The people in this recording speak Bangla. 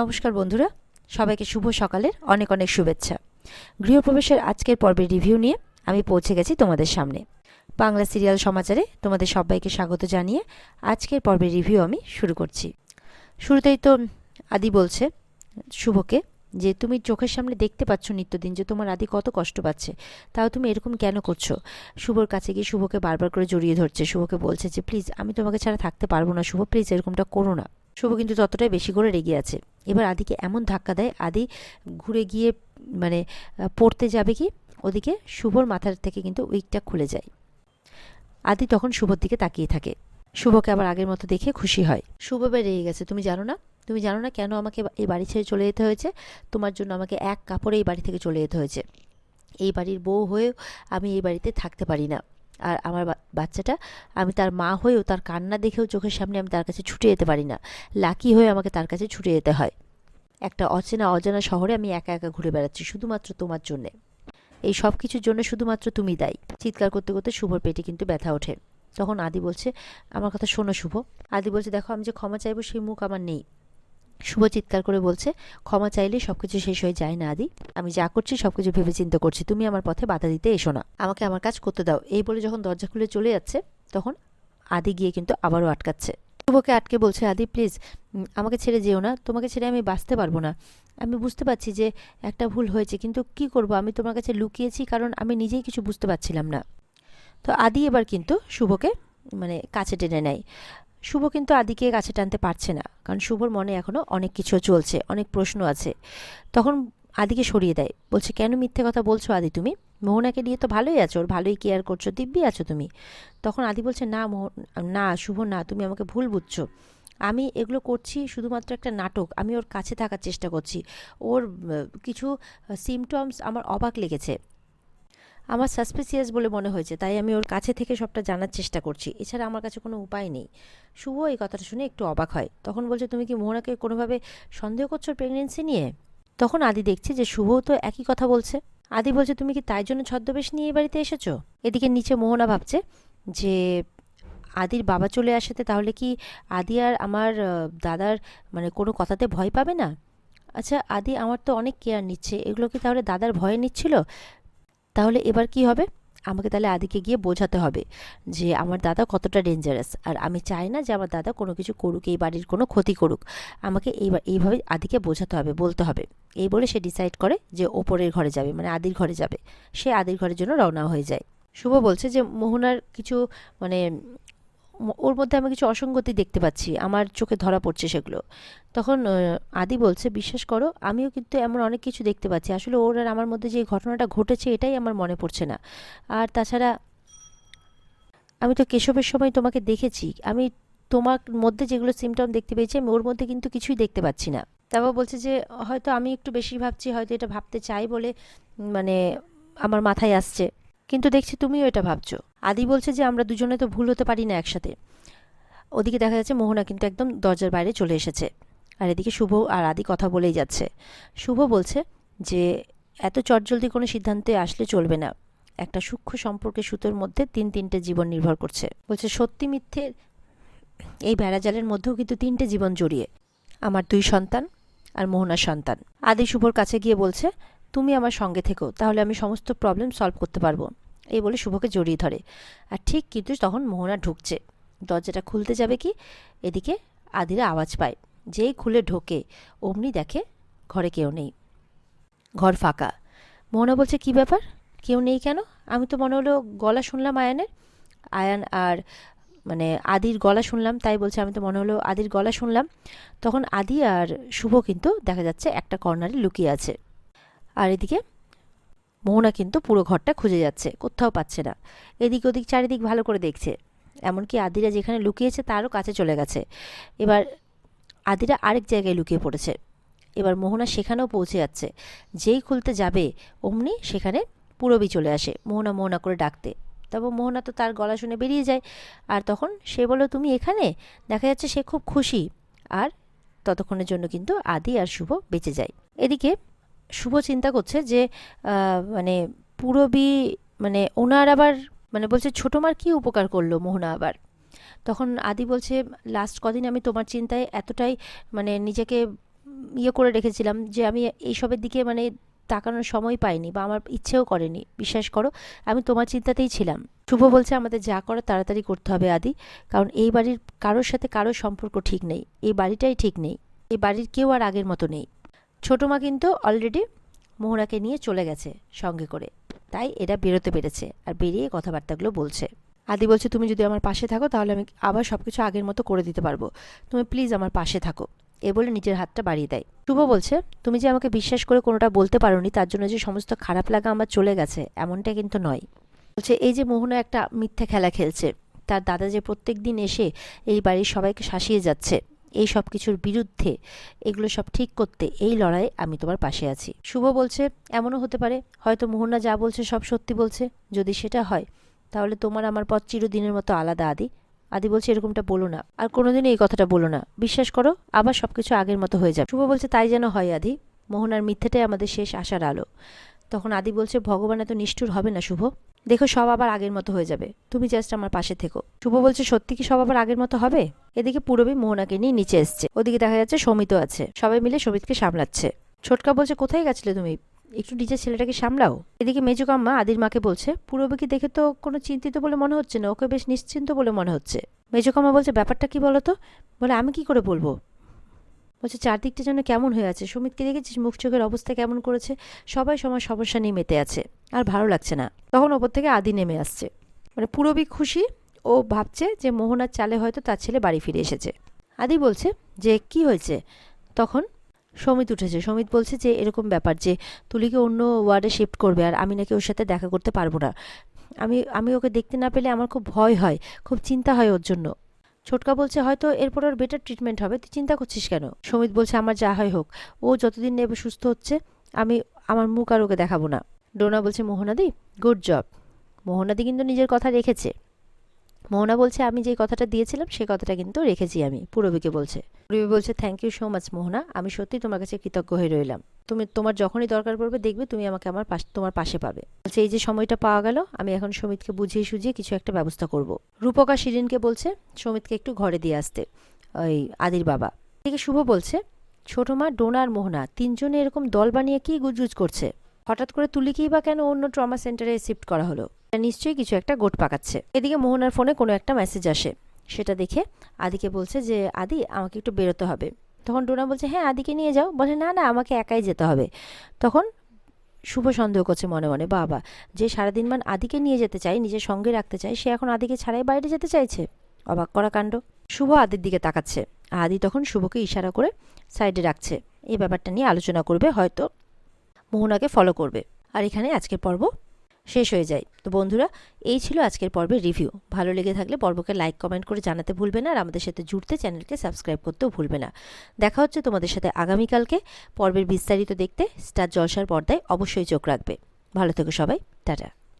নমস্কার বন্ধুরা, সবাইকে শুভ সকালের অনেক অনেক শুভেচ্ছা। গৃহপ্রবেশের আজকের পর্বের রিভিউ নিয়ে আমি পৌঁছে গেছি তোমাদের সামনে। বাংলা সিরিয়াল সমাচারে তোমাদের সবাইকে স্বাগত জানিয়ে আজকের পর্বের রিভিউ আমি শুরু করছি। শুরুতেই তো আদি বলছে, শুভকে, যে তুমি চোখের সামনে দেখতে পাচ্ছ নিত্যদিন যে তোমার আদি কত কষ্ট পাচ্ছে, তাও তুমি এরকম কেন করছ? শুভর কাছে গিয়ে শুভকে বারবার করে জড়িয়ে ধরছে। শুভকে বলছে যে, প্লিজ, আমি তোমাকে ছাড়া থাকতে পারব না, শুভ, প্লিজ এরকমটা করো না। শুভ কিন্তু ততটাই বেশি করে রেগে আছে। এবার আদিকে এমন ধাক্কা দেয়, আদি ঘুরে গিয়ে মানে পড়তে যাবে কি? ওদিকে শুভর মাথার থেকে কিন্তু উইকটা খুলে যায়। আদি তখন শুভর দিকে তাকিয়ে থাকে। শুভকে আবার আগের মতো দেখে খুশি হয়। শুভ এবার রেগে গেছে, তুমি জানো না? তুমি জানো না কেন আমাকে এই বাড়ি ছেড়ে চলে যেতে হয়েছে? তোমার জন্য আমাকে এক কাপড়ে এই বাড়ি থেকে চলে যেতে হয়েছে। এই বাড়ির বউ হয়েও আমি এই বাড়িতে থাকতে পারি না। আর আমার বাচ্চাটা, আমি তার মা হয়েও তার কান্না দেখেও চোখের সামনে আমি তার কাছে ছুটে যেতে পারি না। লাকি হয়ে আমাকে তার কাছে ছুটে যেতে হয়। একটা অচেনা, অজানা শহরে আমি একা একা ঘুরে বেড়াচ্ছি, শুধুমাত্র তোমার জন্যে। এই সব কিছুর জন্য শুধুমাত্র তুমি দায়ী। চিৎকার করতে করতে শুভর পেটে কিন্তু ব্যথা ওঠে। তখন আদি বলছে, আমার কথা শোনো শুভ। আদি বলছে, দেখো, আমি যে ক্ষমা চাইব, সেই মুখ আমার নেই। শুভ চিৎকার করে বলছে, ক্ষমা চাইলে সবকিছু শেষ হয়ে যায় না, আদি। আমি যা করছি সবকিছু ভেবে চিন্তা করছি। তুমি আমার পথে বাধা দিতে এসো না। আমাকে আমার কাজ করতে দাও। এই বলে যখন দরজা খুলে চলে যাচ্ছে, তখন আদি গিয়ে কিন্তু আবারও আটকাচ্ছে। শুভকে আটকে বলছে, আদি, প্লিজ আমাকে ছেড়ে যেও না। তোমাকে ছেড়ে আমি বাঁচতে পারব না। আমি বুঝতে পারছি যে একটা ভুল হয়েছে, কিন্তু কি করব? আমি তোমার কাছে লুকিয়েছি, কারণ আমি নিজেই কিছু বুঝতে পারছিলাম না। তো আদি এবার কিন্তু শুভকে মানে কাছে টেনে নেয়। শুভ কিন্তু আদিকে কাছে টানতে পারছে না, কারণ শুভর মনে এখনও অনেক কিছু চলছে, অনেক প্রশ্ন আছে। তখন আদিকে সরিয়ে দেয়, বলছে, কেন মিথ্যে কথা বলছো আদি তুমি? মোহনাকে নিয়ে তো ভালোই আছো, ওর ভালোই কেয়ার করছ, দিব্যি আছো তুমি। তখন আদি বলছে, না মোহন না শুভ না, তুমি আমাকে ভুল বুঝছ। আমি এগুলো করছি শুধুমাত্র একটা নাটক, আমি ওর কাছে থাকার চেষ্টা করছি। ওর কিছু সিমটমস আমার অবাক লেগেছে। আমার সাসপিসিয়াস বলে মনে হয়েছে, তাই আমি ওর কাছে থেকে সবটা জানার চেষ্টা করছি। এছাড়া আমার কাছে কোনো উপায় নেই। শুভ এই কথাটা শুনে একটু অবাক হয়। তখন বলছে, তুমি কি মোহনাকে কোনোভাবে সন্দেহ করছ প্রেগনেন্সি নিয়ে? তখন আদি দেখছে যে শুভও তো একই কথা বলছে। আদি বলছে, তুমি কি তাই জন্য ছদ্মবেশ নিয়ে এই বাড়িতে এসেছ? এদিকে নিচে মোহনা ভাবছে যে, আদির বাবা চলে আসাতে তাহলে কি আদি আর আমার দাদার মানে কোনো কথাতে ভয় পাবে না? আচ্ছা আদি আমার তো অনেক কেয়ার নিচ্ছে। এগুলো কি তাহলে দাদার ভয়ে নিচ্ছিল? তাহলে এবার কি হবে? আমাকে তাহলে আদিকে গিয়ে বোঝাতে হবে যে আমার দাদা কতটা ডেঞ্জারাস আর আমি চাই না যে আমার দাদা কোনো কিছু করুক, এই বাড়ির কোনো ক্ষতি করুক। আমাকে এইবার এইভাবে আদিকে বোঝাতে হবে, বলতে হবে। এই বলে সে ডিসাইড করে যে ওপরের ঘরে যাবে মানে আদির ঘরে যাবে। সে আদির ঘরের জন্য রওনা হয়ে যায়। শুভ বলছে যে, মোহনার কিছু মানে ওর মধ্যে আমি কিছু অসঙ্গতি দেখতে পাচ্ছি, আমার চোখে ধরা পড়ছে সেগুলো। তখন আদি বলছে, বিশ্বাস করো, আমিও কিন্তু এমন অনেক কিছু দেখতে পাচ্ছি। আসলে ওর আর আমার মধ্যে যে ঘটনাটা ঘটেছে, এটাই আমার মনে পড়ছে না। আর তাছাড়া, আমি তো কেশবের সময় তোমাকে দেখেছি। আমি তোমার মধ্যে যেগুলো সিমটম দেখতে পেয়েছি, আমি ওর মধ্যে কিন্তু কিছুই দেখতে পাচ্ছি না। তারপর বলছে যে, হয়তো আমি একটু বেশি ভাবছি, হয়তো এটা ভাবতে চাই বলে মানে আমার মাথায় আসছে। কিন্তু দেখছি তুমিও এটা ভাবছ। আদি বলছে যে, আমরা দুজনে তো ভুল হতে পারি না একসাথে। ওদিকে দেখা যাচ্ছে মোহনা কিন্তু একদম দরজার বাইরে চলে এসেছে। আর এদিকে শুভ আর আদি কথা বলেই যাচ্ছে। শুভ বলছে যে, এত চটজলদি কোনো সিদ্ধান্তে আসলে চলবে না। একটা সূক্ষ্ম সম্পর্কে সুতোর মধ্যে তিন তিনটে জীবন নির্ভর করছে। বলছে, সত্যি মিথ্যে এই বেড়াজালের মধ্যেও কিন্তু তিনটে জীবন জড়িয়ে। আমার দুই সন্তান আর মোহনার সন্তান। আদি শুভর কাছে গিয়ে বলছে, তুমি আমার সঙ্গে থেকো, তাহলে আমি সমস্ত প্রবলেম সলভ করতে পারব। এই বলে শুভকে জড়িয়ে ধরে। আর ঠিক কিন্তু তখন মোহনা ঢুকছে। দরজাটা খুলতে যাবে কি? এদিকে আদিরা আওয়াজ পায়। যেই খুলে ঢোকে, অমনি দেখে ঘরে কেউ নেই। ঘর ফাঁকা। মোহনা বলছে, কি ব্যাপার? কেউ নেই কেন? আমি তো মনে হলো গলা শুনলাম আয়ানের। আয়ান আর মানে আদির গলা শুনলাম, তাই বলছে, আমি তো মনে হলো আদির গলা শুনলাম। তখন আদি আর শুভ কিন্তু দেখা যাচ্ছে একটা কর্নারে লুকিয়ে আছে। আর এদিকে মোহনা কিন্তু পুরো ঘরটা খুঁজে যাচ্ছে, কোথাও পাচ্ছে না। এদিক ওদিক চারিদিক ভালো করে দেখছে। এমনকি আদিরা যেখানে লুকিয়েছে তারও কাছে চলে গেছে। এবার আদিরা আরেক জায়গায় লুকিয়ে পড়েছে। এবার মোহনা সেখানেও পৌঁছে যাচ্ছে। যেই খুলতে যাবে, অমনি সেখানে পুরবি চলে আসে মোহনা মোহনা করে ডাকতে। তারপর মোহনা তো তার গলা শুনে বেরিয়ে যায়। আর তখন সে বলো, তুমি এখানে? দেখা যাচ্ছে সে খুব খুশি। আর ততক্ষণের জন্য কিন্তু আদি আর শুভ বেঁচে যায়। এদিকে শুভ চিন্তা করছে যে মানে পুরবি মানে ওনার আবার মানে বলছে ছোটো মার কী উপকার করল মোহনা আবার? তখন আদি বলছে, লাস্ট কদিন আমি তোমার চিন্তায় এতটাই মানে নিজেকে ইয়ে করে রেখেছিলাম যে আমি এইসবের দিকে মানে তাকানোর সময় পাইনি বা আমার ইচ্ছেও করেনি। বিশ্বাস করো, আমি তোমার চিন্তাতেই ছিলাম। শুভ বলছে, আমাদের যা করা তাড়াতাড়ি করতে হবে আদি, কারণ এই বাড়ির কারোর সাথে কারোর সম্পর্ক ঠিক নেই। এই বাড়িটাই ঠিক নেই। এই বাড়ির কেউ আর আগের মতো নেই। ছোটো মা কিন্তু অলরেডি মোহনাকে নিয়ে চলে গেছে সঙ্গে করে। তাই এরা বেরোতে পেরেছে আর বেরিয়ে কথাবার্তাগুলো বলছে। আদি বলছে, তুমি যদি আমার পাশে থাকো তাহলে আমি আবার সব কিছু আগের মতো করে দিতে পারব। তুমি প্লিজ আমার পাশে থাকো। এ বলে নিজের হাতটা বাড়িয়ে দেয়। শুভ বলছে, তুমি যে আমাকে বিশ্বাস করে কোনোটা বলতে পারোনি তার জন্য যে সমস্ত খারাপ লাগা আমার চলে গেছে, এমনটা কিন্তু নয়। বলছে, এই যে মোহনা একটা মিথ্যা খেলা খেলছে, তার দাদা যে প্রত্যেক দিন এসে এই বাড়ির সবাইকে শাসিয়ে যাচ্ছে এই সব কিছুর বিরুদ্ধে এগুলো সব ঠিক করতে এই লড়াই আমি তোমার পাশে আছি। শুভ বলছে, এমনও হতে পারে। হয়তো মোহনা যা বলছে সব সত্যি বলছে। যদি সেটা হয়, তাহলে তোমার আমার পথ চিরদিনের মতো আলাদা, আদি। আদি বলছে, এরকমটা বলো না। আর কোনোদিনই এই কথাটা বলো না। বিশ্বাস করো, আবার সব কিছু আগের মতো হয়ে যাবে। শুভ বলছে, তাই যেন হয়, আদি। মোহনার মিথ্যেটাই আমাদের শেষ আশার আলো। তখন আদি বলছে, ভগবান এত নিষ্ঠুর হবে না, শুভ। দেখো সব আবার আগের মতো হয়ে যাবে। তুমি জাস্ট আমার পাশে থেকো। শুভ বলছে, সত্যি কি সব আবার আগের মতো হবে? এদিকে পুরবী মোহনাকে নিয়ে নিচে এসছে। ওদিকে দেখা যাচ্ছে সমিতও আছে। সবাই মিলে সমিতকে সামলাচ্ছে। ছোটকা বলছে, কোথায় গেছিলে তুমি? একটু নিজের ছেলেটাকে সামলাও। এদিকে মেজুকাম্মা আদির মাকে বলছে পূর্ববীকে দেখে তো কোনো চিন্তিত বলে মনে হচ্ছে না, ওকে বেশ নিশ্চিন্ত বলে মনে হচ্ছে। মেজুকাম্মা বলছে, ব্যাপারটা কি বলো তো? বলে, আমি কি করে বলব? বলছে, চারদিকটা যেন কেমন হয়ে আছে। সুমিতকে দেখেছিস মুখ চোখের অবস্থা কেমন করেছে? সবাই সময় সমস্যা নিয়ে মেতে আছে। আর ভালো লাগছে না। তখন ওপর থেকে আদি নেমে আসছে। মানে পুরবী খুশি, ও ভাবছে যে মোহনার চালে হয়তো তার ছেলে বাড়ি ফিরে এসেছে। আদি বলছে, যে কি হয়েছে? তখন সমিত উঠেছে। সমিত বলছে যে, এরকম ব্যাপার যে তুলিকে অন্য ওয়ার্ডে শিফট করবে আর আমি নাকি ওর সাথে দেখা করতে পারব না। আমি আমি ওকে দেখতে না পেলে আমার খুব ভয় হয়, খুব চিন্তা হয় ওর জন্য। ছোটকা বলছে, হয়তো এরপর ওর বেটার ট্রিটমেন্ট হবে। তুই চিন্তা করছিস কেন? সমিত বলছে, আমার যা হয় হোক। ও যতদিন নেবে সুস্থ হচ্ছে, আমি আমার মুখ আর ওকে দেখাবো না। ডোনা বলছে, মোহনাদি গুড জব মোহনাদি কিন্তু নিজের কথা রেখেছে। মোহনা বলছে, আমি যেই কথাটা দিয়েছিলাম, সেই কথাটা কিন্তু রেখেছি আমি। পুরবীকে বলছে। পুরবী বলছে thank you so much Mohana আমি সত্যি তোমার কাছে কৃতজ্ঞ হয়ে রইলাম। তুমি তোমার যখনই দরকার পড়বে, দেখবে তুমি আমাকে আমার পাশ, তোমার পাশে পাবে। বলছে, এই যে সময়টা পাওয়া গেল, আমি এখন সমিতকে বুঝিয়ে সুঝিয়ে কিছু একটা ব্যবস্থা করব। রূপকা শিরিনকে বলছে, সমিতকে একটু ঘরে দিয়ে আসতে। ওই আদির বাবা। এদিকে শুভ বলছে, ছোট মা ডোনার মোহনা, তিনজনে এরকম দল বানিয়ে কি গুজগুজ করছে? হঠাৎ করে তুলিকেই বা কেন অন্য ট্রমা সেন্টারে শিফট করা হলো? নিশ্চয়ই কিছু একটা গোট পাকাচ্ছে। এদিকে মোহনার ফোনে কোনো একটা মেসেজ আসে। সেটা দেখে আদিকে বলছে যে, আদি, আমাকে একটু বেরোতে হবে। তখন ডোনা বলছে হ্যাঁ আদিকে নিয়ে যাও। বলে, না না, আমাকে একাই যেতে হবে। তখন শুভ সন্দেহ করছে মনে মনে, বাবা, যে সারাদিন মান আদিকে নিয়ে যেতে চাই নিজের সঙ্গে রাখতে চাই সে এখন আদিকে ছাড়াই বাইরে যেতে চাইছে? অবাক করা কাণ্ড। শুভ আদির দিকে তাকাচ্ছে। আদি তখন শুভকে ইশারা করে সাইডে রাখছে। এই ব্যাপারটা নিয়ে আলোচনা করবে হয়তো। মোহনাকে ফলো করবে। আর এখানে আজকের পর্ব শেষ হয়ে যায়। তো বন্ধুরা, এই ছিল আজকের পর্বের রিভিউ। ভালো লেগে থাকলে পর্বকে লাইক, কমেন্ট করে জানাতে ভুলবে না আর আমাদের সাথে জুড়তে চ্যানেলকে সাবস্ক্রাইব করতেও ভুলবে না। দেখা হচ্ছে তোমাদের সাথে আগামীকালকে পর্বের বিস্তারিত দেখতে স্টার জলসার পর্দায় অবশ্যই চোখ রাখবে। ভালো থেকো সবাই, টাটা।